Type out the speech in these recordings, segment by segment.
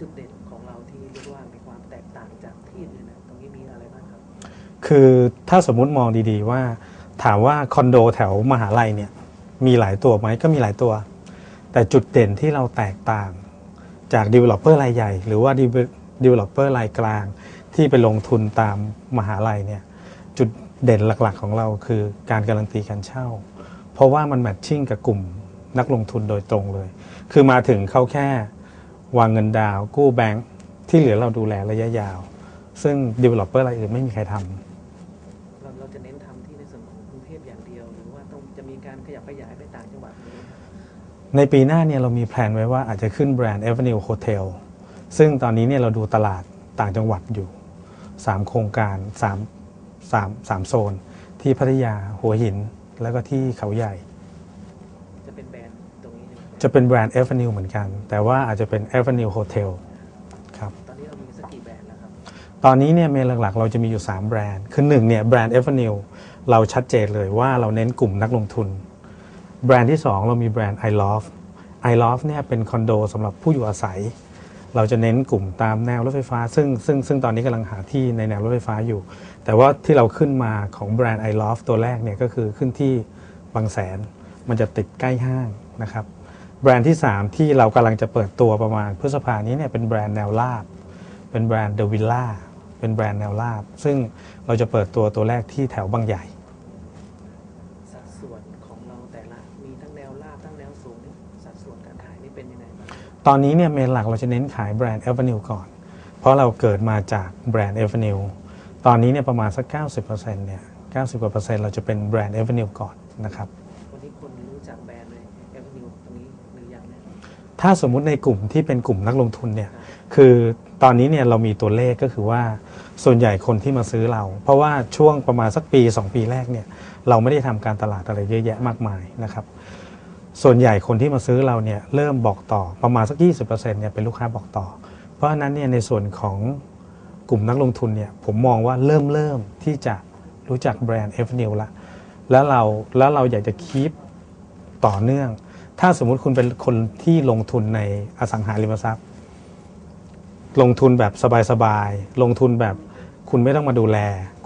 จุดเด่นของเราที่เรียกว่ามีความแตกต่างจากที่อื่นนะตรงนี้มีอะไรบ้างครับ คือถ้าสมมุติมองดีๆว่า ถามว่าคอนโดแถวมหาลัยเนี่ยมีหลายตัวไหมก็มีหลายตัว แต่จุดเด่นที่เราแตกต่างจาก Developer รายใหญ่ หรือว่า Developer รายกลาง ที่ไปลงทุนตามมหาลัยเนี่ยจุดเด่นหลักๆของเราคือการการันตีการเช่า เพราะว่ามันแมทชิ่งกับกลุ่มนักลงทุนโดยตรงเลย คือมาถึงเขาแค่ วางเงินดาวน์กู้แบงค์ที่เหลือเราดูแลระยะยาว ซึ่ง Developer รายอื่นไม่มีใครทำเราเราจะเน้นทำที่ในส่วนของกรุงเทพอย่างเดียว หรือว่าต้องจะมีการขยับขยายไปต่างจังหวัดไหมครับในปีหน้าเนี่ยเรามีแพลนไว้ว่าอาจจะขึ้นแบรนด์ Avenue Hotel ซึ่งตอนนี้เนี่ยเราดูตลาดต่างจังหวัดอยู่ 3 โครงการ3 3 3โซน ที่พัทยาหัวหินแล้วก็ที่เขาใหญ่ จะเป็นแบรนด์ตรงนี้นะครับ จะเป็นแบรนด์ Avenue เหมือนกัน แต่ว่าอาจจะเป็น Avenue Hotel ครับ ตอนนี้เรามีสักกี่แบรนด์แล้วครับ ตอนนี้เนี่ยเมนหลักๆ เราจะมีอยู่ 3 แบรนด์ คือ1เนี่ยแบรนด์ Avenue เราชัดเจนเลยว่าเราเน้นกลุ่มนักลงทุน แบรนด์ที่ 2 เรามีแบรนด์ i love i love เนี่ยเป็นคอนโดสำหรับผู้อยู่อาศัย เราจะเน้นกลุ่มตามแนวรถไฟฟ้า ซึ่งซึ่งซึ่งตอนนี้กำลังหาที่ในแนวรถไฟฟ้าอยู่ แต่ว่าที่เราขึ้นมาของแบรนด์ i love ตัวแรกเนี่ยก็คือขึ้นที่บางแสนมันจะติดใกล้ห้างนะครับ แบรนด์ที่ 3 ที่เรากำลังจะเปิดตัวประมาณพฤษภานี้เนี่ยเป็นแบรนด์แนวราบ เป็นแบรนด์ The Villa เป็นแบรนด์แนวราบ ซึ่งเราจะเปิดตัวตัวแรกที่แถวบางใหญ่ สัดส่วนของเราแต่ละมีทั้งแนวราบทั้งแนวสูงนี่สัดส่วนการขายนี่เป็นยังไงบ้างตอนนี้เนี่ยเมนหลักเราจะเน้นขายแบรนด์ Avenue ก่อน เพราะเราเกิดมาจากแบรนด์ Avenue ตอนนี้เนี่ยประมาณสัก 90%เนี่ย90กว่าเปอร์เซ็นต์เราจะเป็นแบรนด์ Avenue ก่อนนะครับ ถ้าสมมุติในกลุ่มที่เป็นกลุ่มนักลงทุนเนี่ยคือตอนนี้เนี่ยเรามีตัวเลขก็คือว่าส่วนใหญ่คนที่มาซื้อเรา เพราะว่าช่วงประมาณสักปี 2 ปีแรกเนี่ยเราไม่ได้ทำการตลาดอะไรเยอะแยะมากมายนะครับส่วนใหญ่คนที่มาซื้อเราเนี่ยเริ่มบอกต่อประมาณสัก 20%เนี่ยเป็นลูกค้าบอกต่อ เพราะฉะนั้นเนี่ยในส่วนของกลุ่มนักลงทุนเนี่ยผมมองว่าเริ่มเริ่มที่จะรู้จักแบรนด์ f n e w ละแล้วเราแล้วเราอยากจะคีปต่อเนื่อง ถ้าสมมุติคุณเป็นคนที่ลงทุนในอสังหาริมทรัพย์ ลงทุนแบบสบายๆ ลงทุนแบบคุณไม่ต้องมาดูแล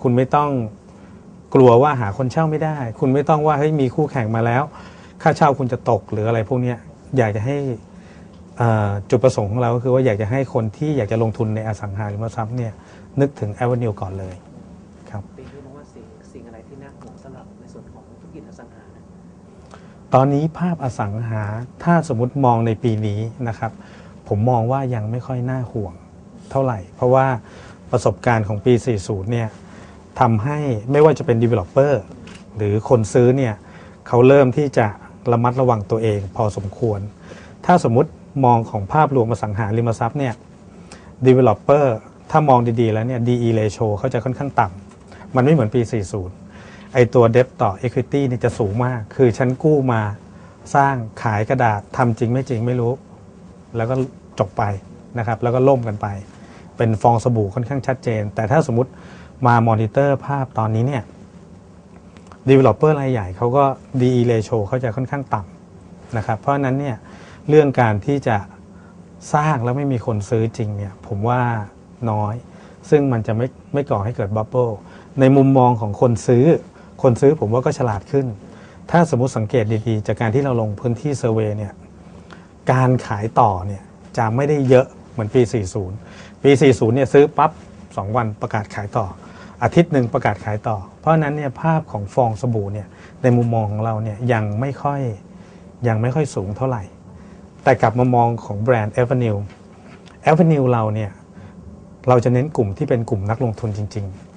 คุณไม่ต้องกลัวว่าหาคนเช่าไม่ได้ คุณไม่ต้องว่าเฮ้ยมีคู่แข่งมาแล้ว ค่าเช่าคุณจะตกหรืออะไรพวกนี้อยากจะให้จุดประสงค์ของเราก็คือว่าอยากจะให้คนที่อยากจะลงทุนในอสังหาริมทรัพย์เนี่ยนึกถึง Avenue ก่อนเลย ตอนนี้ภาพอสังหาถ้าสมมติมองในปีนี้นะครับ ผมมองว่ายังไม่ค่อยน่าห่วงเท่าไหร่ เพราะว่าประสบการณ์ของปี 40 เนี่ยทำให้ไม่ว่าจะเป็น developer หรือคนซื้อเนี่ยเขาเริ่มที่จะระมัดระวังตัวเองพอสมควร ถ้าสมมุติมองของภาพรวมอสังหาริมทรัพย์เนี่ย developer ถ้ามองดี ๆ แล้วเนี่ย DE ratio เขาจะค่อนข้างต่ำ มันไม่เหมือนปี 40 ไอตัว debt ต่อ equity เนี่ยจะสูงมาก คือฉันกู้มาสร้างขายกระดาษทำจริงไม่จริงไม่รู้ แล้วก็จบไปนะครับ แล้วก็ล่มกันไป เป็นฟองสบู่ค่อนข้างชัดเจน แต่ถ้าสมมติมามอนิเตอร์ภาพตอนนี้เนี่ย developer รายใหญ่เขาก็ DE ratio เขาจะค่อนข้างต่ำนะครับ เพราะฉะนั้นเนี่ยเรื่องการที่จะสร้างแล้วไม่มีคนซื้อจริงเนี่ยผมว่าน้อย ซึ่งมันจะไม่ไม่ก่อให้เกิดบับเบิลในมุมมองของคนซื้อ คนซื้อผมว่าก็ฉลาดขึ้น ถ้าสมมติสังเกตดีๆ จากการที่เราลงพื้นที่เซอร์เวยเนี่ยการขายต่อเนี่ยจะไม่ได้เยอะเหมือนปี 40 ปี 40 เนี่ยซื้อปั๊บ 2 วันประกาศขายต่อ อาทิตย์หนึ่งประกาศขายต่อ เพราะฉะนั้นเนี่ยภาพของฟองสบู่เนี่ยในมุมมองของเราเนี่ยยังไม่ค่อยยังไม่ค่อยสูงเท่าไหร่ แต่กลับมามองของแบรนด์ Avenue Avenue เราเนี่ยเราจะเน้นกลุ่มที่เป็นกลุ่มนักลงทุนจริง ๆ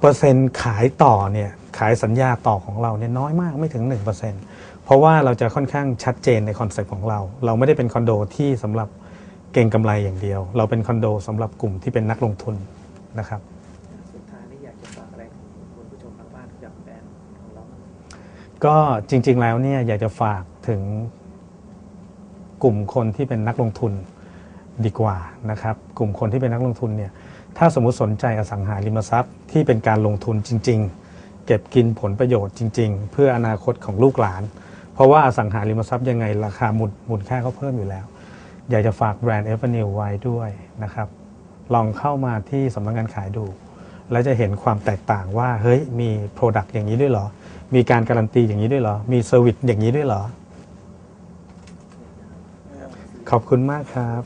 เปอร์เซ็นต์ขายต่อเนี่ยขายสัญญาต่อของเราเนี่ยน้อยมากไม่ถึง 1%เพราะว่าเราจะค่อนข้างชัดเจนในคอนเซ็ปต์ของเรา เราไม่ได้เป็นคอนโดที่สำหรับเก่งกำไรอย่างเดียว เราเป็นคอนโดสำหรับกลุ่มที่เป็นนักลงทุนนะครับสุดท้ายนี่อยากจะฝากอะไรถึงคุณผู้ชมทางบ้านกับแบรนด์ของเราบ้างก็จริง ๆแล้วเนี่ยอยากจะฝากถึงกลุ่มคนที่เป็นนักลงทุนดีกว่านะครับ กลุ่มคนที่เป็นนักลงทุนเนี่ย ถ้าสมมุติสนใจอสังหาริมทรัพย์ที่เป็นการลงทุนจริง ๆ เก็บกินผลประโยชน์จริง ๆ เพื่ออนาคตของลูกหลาน เพราะว่าอสังหาริมทรัพย์ยังไงราคามูลมูลค่าก็เพิ่มอยู่แล้ว อยากจะฝากแบรนด์ a v e n u e ไว้ด้วยนะครับ ลองเข้ามาที่สำนักงานขายดู แล้วจะเห็นความแตกต่างว่าเฮ้ยมี Product อย่างนี้ด้วยเหรอ มีการการันตีอย่างนี้ด้วยเหรอ มีเซอร์วิสอย่างนี้ด้วยเหรอ ขอบคุณมากครับ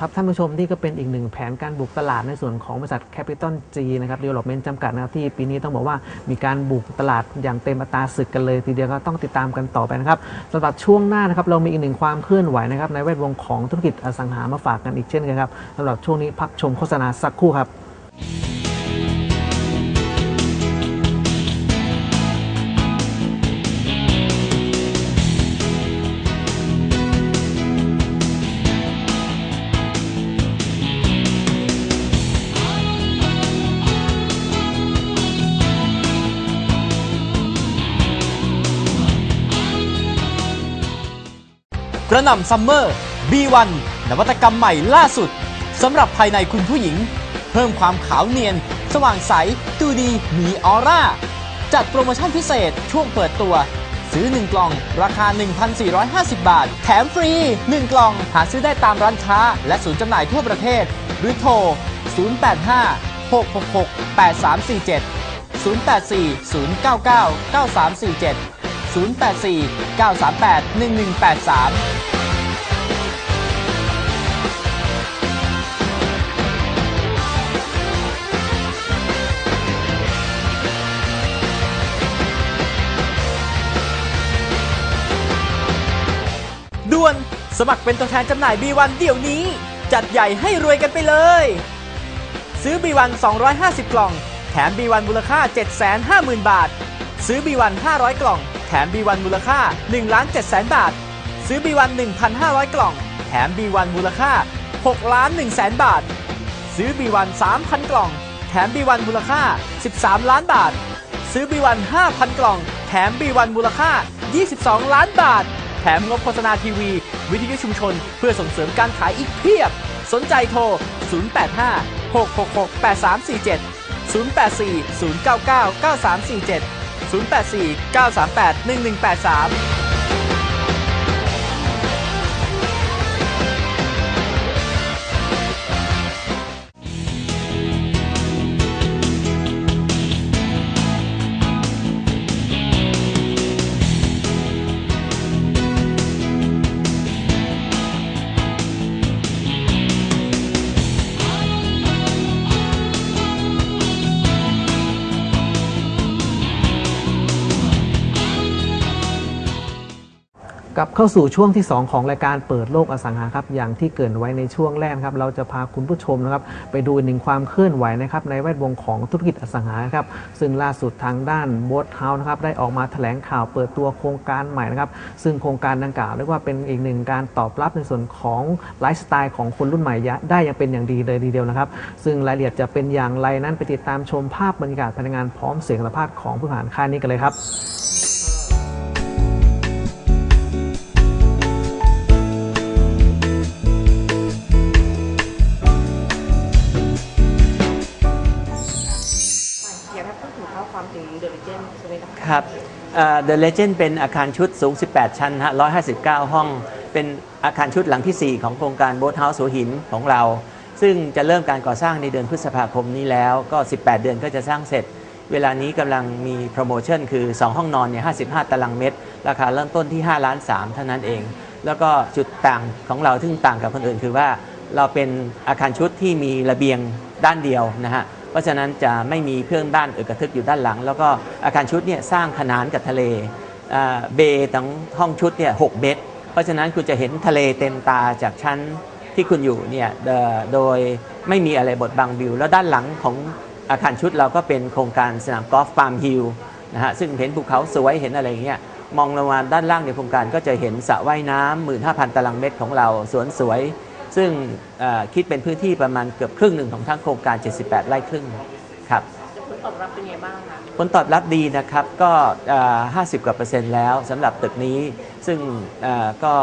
ครับท่านผู้ชมที่ก็เป็นอีกหนึ่งแผนการบุกตลาดในส่วนของบริษัท Capital G นะครับดีลลอปเมนต์จำกัดนะครับที่ปีนี้ต้องบอกว่ามีการบุกตลาดอย่างเต็มอัตราศึกกันเลย ทีเดียวก็ต้องติดตามกันต่อไปนะครับสำหรับช่วงหน้านะครับเรามีอีกหนึ่งความเคลื่อนไหวนะครับในแวดวงของธุรกิจอสังหามาฝากกันอีกเช่นกันครับสำหรับช่วงนี้พักชมโฆษณาสักครู่ครับ กระหน่ำซัมเมอร์ B1 นวัตกรรมใหม่ล่าสุดสำหรับภายในคุณผู้หญิง เพิ่มความขาวเนียน สว่างใสดูดีมีออร่า จัดโปรโมชั่นพิเศษช่วงเปิดตัว ซื้อ 1 กล่อง ราคา 1,450 บาท แถมฟรี 1 กล่องหาซื้อได้ตามร้านค้า และศูนย์จำหน่ายทั่วประเทศ หรือโทร 085 666 8347 084 099 9347 084 938 1183ด่วน สมัครเป็นตัวแทนจำหน่าย B1 เดี๋ยวนี้ จัดใหญ่ให้รวยกันไปเลย ซื้อ B1 250 กล่อง แถม B1 มูลค่า 750,000 บาท ซื้อ B1 500 กล่อง แถม B1 มูลค่า1ล้าน7แสนบาท ซื้อ B1 1,500 กล่อง แถม B1 มูลค่า6ล้าน1แสนบาท ซื้อ B1 3,000 กล่อง แถม B1 มูลค่า 13 ล้านบาท ซื้อ B1 5,000 กล่อง แถม B1 มูลค่า 22 ล้านบาท แถมงบโฆษณาทีวี วิทยุชุมชน เพื่อส่งเสริมการขายอีกเพียบ สนใจโทร 085 666 8347 084 099 9347 084 938 1183 เข้าสู่ช่วงที่ 2 ของรายการเปิดโลกอสังหาครับอย่างที่เกรินไว้ในช่วงแรกครับเราจะพาคุณผู้ชมนะครับไปดูอีกหนึ่งความเคลื่อนไหวนะครับในแวดวงของธุรกิจอสังหาครับซึ่งล่าสุดทางด้านบ o สเฮาส์นะครับได้ออกมาแถลงข่าวเปิดตัวโครงการใหม่นะครับซึ่งโครงการดังกล่าวเรียกว่าเป็นอีกหนึ่งการตอบรับในส่วนของไลฟ์สไตล์ของคนรุ่นใหม่ได้อย่างเป็นอย่างดีเลยทีเดียวนะครับซึ่งรายละเอียดจะเป็นอย่างไรนั้นไปติดตามชมภาพบรรยากาศภายในงานพร้อมเสียงสัมภาษณ์ของผู้บริหารค่ายนี้กันเลยครับ คะครับเอ่อ The Legend เป็นอาคารชุดสูง 18 ชั้นฮะ159 ห้อง เป็นอาคารชุดหลังที่ 4 ของโครงการโบ๊ทเฮาส์หัวหินของเรา ซึ่งจะเริ่มการก่อสร้างในเดือนพฤษภาคมนี้แล้ว ก็ 18 เดือนก็จะสร้างเสร็จ เวลานี้กำลังมีโปรโมชั่นคือ 2 ห้องนอนเนี่ย 55 ตารางเมตร ราคาเริ่มต้นที่ 5 ล้าน 3 เท่านั้นเอง แล้วก็จุดต่างของเราซึ่งต่างกับคนอื่น คือว่าเราเป็นอาคารชุดที่มีระเบียงด้านเดียวนะฮะ เพราะฉะนั้นจะไม่มีเพื่องด้านเอกทึกอยู่ด้านหลัง แล้วก็อาคารชุดเนี่ยสร้างขนานกับทะเลเบย์ทั้งห้องชุดเนี่ยหกเมตร เพราะฉะนั้นคุณจะเห็นทะเลเต็มตาจากชั้นที่คุณอยู่เนี่ยโดยไม่มีอะไรบดบังวิว แล้วด้านหลังของอาคารชุดเราก็เป็นโครงการสนามกอล์ฟฟาร์มฮิลนะฮะซึ่งเห็นภูเขาสวยเห็นอะไรอย่างเงี้ยมองลงมาด้านล่างในโครงการก็จะเห็นสระว่ายน้ำ15,000 ตารางเมตรของเราสวนสวย ซึ่งเอ่อคิดเป็นพื้นที่ประมาณเกือบครึ่งหนึ่งของทั้งโครงการ 78 ไร่ครึ่งครับผลตอบรับเป็นไงบ้างคะผลตอบรับดีนะครับก็เอ่อ50 กว่าเปอร์เซ็นต์แล้วสำหรับตึกนี้ ซึ่งเอ่อก็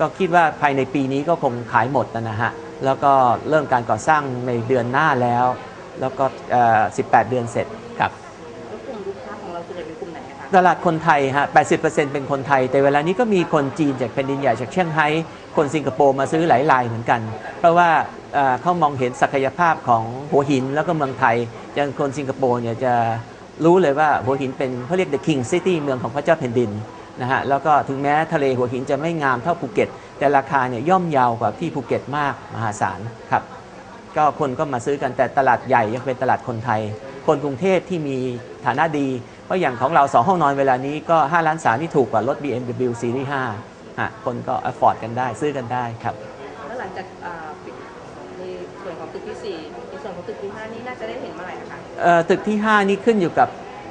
ก็คิดว่าภายในปีนี้ก็คงขายหมดนะฮะ แล้วก็เริ่มการก่อสร้างในเดือนหน้าแล้ว แล้วก็เอ่อ18 เดือนเสร็จครับแล้วกลุ่มลูกค้าของเราส่วนใหญ่เป็นกลุ่มไหนอะคะตลาดคนไทยฮะ 80%เป็นคนไทย แต่เวลานี้ก็มีคนจีนจากแผ่นดินใหญ่จากเชียงไฮ้ คนสิงคโปร์มาซื้อหลายรายเหมือนกัน เพราะว่าเขามองเห็นศักยภาพของหัวหินแล้วก็เมืองไทยอย่างคนสิงคโปร์เนี่ยจะรู้เลยว่าหัวหินเป็นเขาเรียก the king city เมืองของพระเจ้าแผ่นดินนะฮะแล้วก็ถึงแม้ทะเลหัวหินจะไม่งามเท่าภูเก็ต แต่ราคาเนี่ยย่อมเยาวกว่าที่ภูเก็ตมากมหาศาลครับก็คนก็มาซื้อกันแต่ตลาดใหญ่ยังเป็นตลาดคนไทย คนกรุงเทพที่มีฐานะดี เพราะอย่างของเรา2ห้องนอนเวลานี้ก็ 5 ล้านสานี่ถูกกว่ารถ BMW Series 5 ฮะคนก็ afford กันได้ซื้อกันได้ครับ แล้วหลังจากอ่าปิดในส่วนของตึกที่สี่ในส่วนของตึกที่ห้านี่น่าจะได้เห็นเมื่อไหร่นะคะ เอ่อตึกที่ 5 นี่ขึ้นอยู่กับ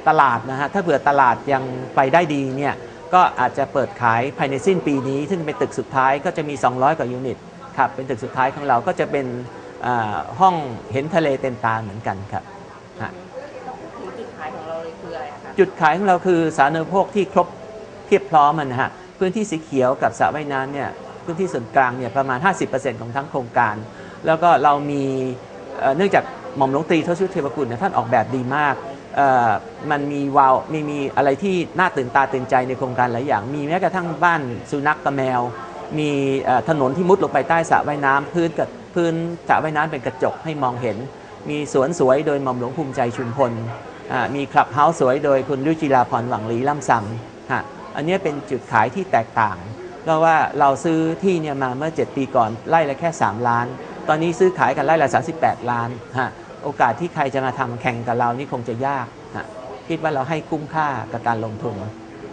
ตลาดนะฮะ ถ้าเผื่อตลาดยังไปได้ดีเนี่ย ก็อาจจะเปิดขายภายในสิ้นปีนี้ ซึ่งเป็นตึกสุดท้ายก็จะมี 200 กว่ายูนิตครับ เป็นตึกสุดท้ายของเราก็จะเป็นอ่าห้องเห็นทะเลเต็มตาเหมือนกันครับ ฮะ ต้องพูดถึงจุดขายของเราเลยคืออะไรอะคะจุดขายของเราคือสาธารณูปโภคที่ครบเพียบพร้อมอะนะฮะ พื้นที่สีเขียวกับสระว่ายน้ำเนี่ยพื้นที่ส่วนกลางเนี่ยประมาณ 50%ของทั้งโครงการ แล้วก็เรามีเนื่องจากหม่อมหลวงตรีทศยุทธเทวกุลเนี่ยท่านออกแบบดีมากมันมีวาวมีมีอะไรที่น่าตื่นตาตื่นใจในโครงการหลายอย่าง มีแม้กระทั่งบ้านสุนัขกับแมว มีถนนที่มุดลงไปใต้สระว่ายน้ำพื้นกับพื้นสระว่ายน้ำเป็นกระจกให้มองเห็น มีสวนสวยโดยหม่อมหลวงภูมิใจชุมพลมีคลับเฮาส์สวยโดยคุณรุจิราพรหวังลีล่ำซำฮะ อันเนี้ยเป็นจุดขายที่แตกต่างเพราะว่าเราซื้อที่เนี่ยมาเมื่อ 7 ปีก่อนไร่ละแค่ 3 ล้าน ตอนนี้ซื้อขายกันไร่ละ 38 ล้านฮะโอกาสที่ใครจะมาทำแข่งกับเรานี่คงจะยากฮะคิดว่าเราให้คุ้มค่ากับการลงทุน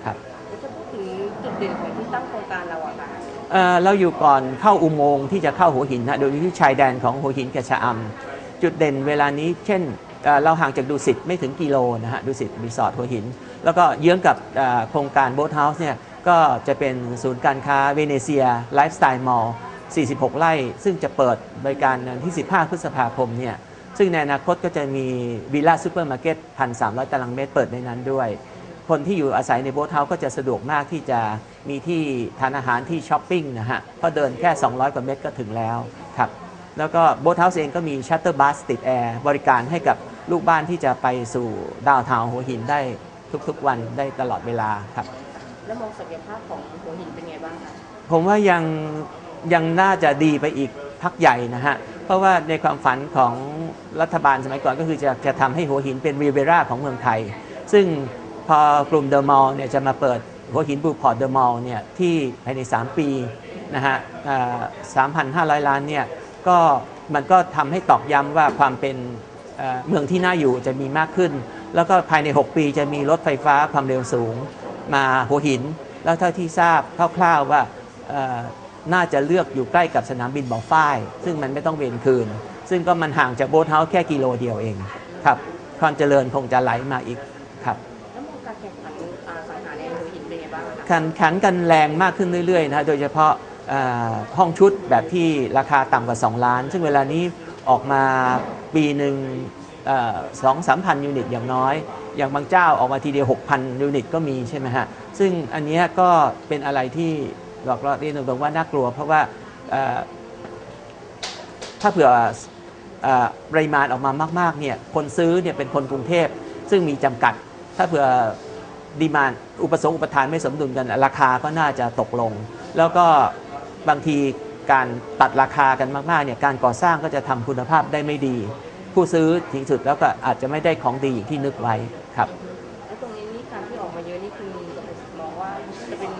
ครับแล้วจะพูดถึงจุดเด่นของที่ตั้งโครงการเราอะค่ะเอ่อเราอยู่ก่อนเข้าอุโมงค์ที่จะเข้าหัวหินนะโดยอยู่ที่ชายแดนของหัวหินกับชะอำจุดเด่นเวลานี้ เช่นเอ่อเราห่างจากดุสิตไม่ถึงกิโลนะฮะดุสิตรีสอร์ทหัวหิน แล้วก็เยื้องกับโครงการโบ๊ทเฮาส์เนี่ยก็จะเป็นศูนย์การค้าเวเนเซียไลฟ์สไตล์มอลล์46 ไร่ ซึ่งจะเปิดบริการที่ 15 พฤษภาคมเนี่ยซึ่งในอนาคตก็จะมีวิลล่าซูเปอร์มาร์เก็ต 1,300 ตารางเมตรเปิดในนั้นด้วย คนที่อยู่อาศัยในโบ๊ทเฮาส์ก็จะสะดวกมากที่จะมีที่ทานอาหารที่ช้อปปิ้งนะฮะเพราะเดินแค่ 200 กว่าเมตรก็ถึงแล้วครับแล้วก็โบ๊ทเฮาส์เองก็มีชัตเตอร์บัสติดแอร์บริการให้กับลูกบ้านที่จะไปสู่ดาวน์ทาวหัวหินได้ ทุกๆ วันได้ตลอดเวลาครับ แล้วมองศักยภาพของหัวหินเป็นไงบ้างคะผมว่ายังยังน่าจะดีไปอีกพักใหญ่นะฮะ เพราะว่าในความฝันของรัฐบาลสมัยก่อนก็คือจะจะทำให้หัวหินเป็นรีเวราของเมืองไทย ซึ่งพอกลุ่มเดอะมอลล์เนี่ยจะมาเปิดหัวหินบูพอร์ตเดอะมอลล์เนี่ยที่ภายใน 3 ปีนะฮะสามพันห้าร้อยล้านเนี่ยก็มันก็ทำให้ตอกย้ำว่าความเป็นเอ่อเมืองที่น่าอยู่จะมีมากขึ้น แล้วก็ภายใน 6 ปีจะมีรถไฟฟ้าความเร็วสูง มาหัวหิน แล้วเท่าที่ทราบคร่าวๆว่าเอ่อน่าจะเลือกอยู่ใกล้กับสนามบินบ่อฝ้าย ซึ่งมันไม่ต้องเวียนคืน ซึ่งก็มันห่างจากโบ๊ทเฮาส์แค่กิโลเดียวเองครับความเจริญคงจะไหลมาอีกครับแล้วมองการแข่งขันอ่าสังหาในหัวหินเป็นไงบ้างอะคะแข่งขันกันแรงมากขึ้นเรื่อยๆนะฮะโดยเฉพาะเอ่อห้องชุดแบบที่ราคาต่ำกว่า 2 ล้าน ซึ่งเวลานี้ออกมาปีหนึ่ง สองสามพันยูนิตอย่างน้อย อย่างบางเจ้าออกมาทีเดียว 6,000 ยูนิตก็มีใช่ไหมฮะ ซึ่งอันนี้ก็เป็นอะไรที่บอกเราเรียนตรงๆว่าน่ากลัว เพราะว่าถ้าเผื่อเอ่อปริมาณออกมามากๆเนี่ยคนซื้อเนี่ยเป็นคนกรุงเทพ ซึ่งมีจำกัด ถ้าเผื่อดีมานอุปสงค์อุปทานไม่สมดุลกันราคาก็น่าจะตกลง แล้วก็บางทีการตัดราคากันมากๆเนี่ยการก่อสร้างก็จะทำคุณภาพได้ไม่ดี ผู้ซื้อที่สุดแล้วก็อาจจะไม่ได้ของดีอย่างที่นึกไว้ครับ แล้วตรงนี้นี่การที่ออกมาเยอะนี่คือมองว่าจะเป็น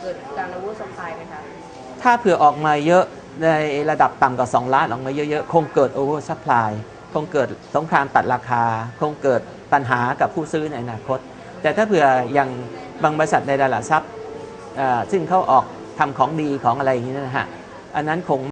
เกิดการระเวอร์สปายไหมคะถ้าเผื่อออกมาเยอะในระดับต่ำกว่า 2 ล้านออกมาเยอะๆ คงเกิดโอเวอร์ซัพพลายคงเกิดสงครามตัดราคา คงเกิดปัญหากับผู้ซื้อในอนาคต แต่ถ้าเผื่ออย่างบางบริษัทในตลาดทรัพย์เอ่อซึ่งเขาออกทำของดีของอะไรอย่างนี้นะฮะ อันนั้นคง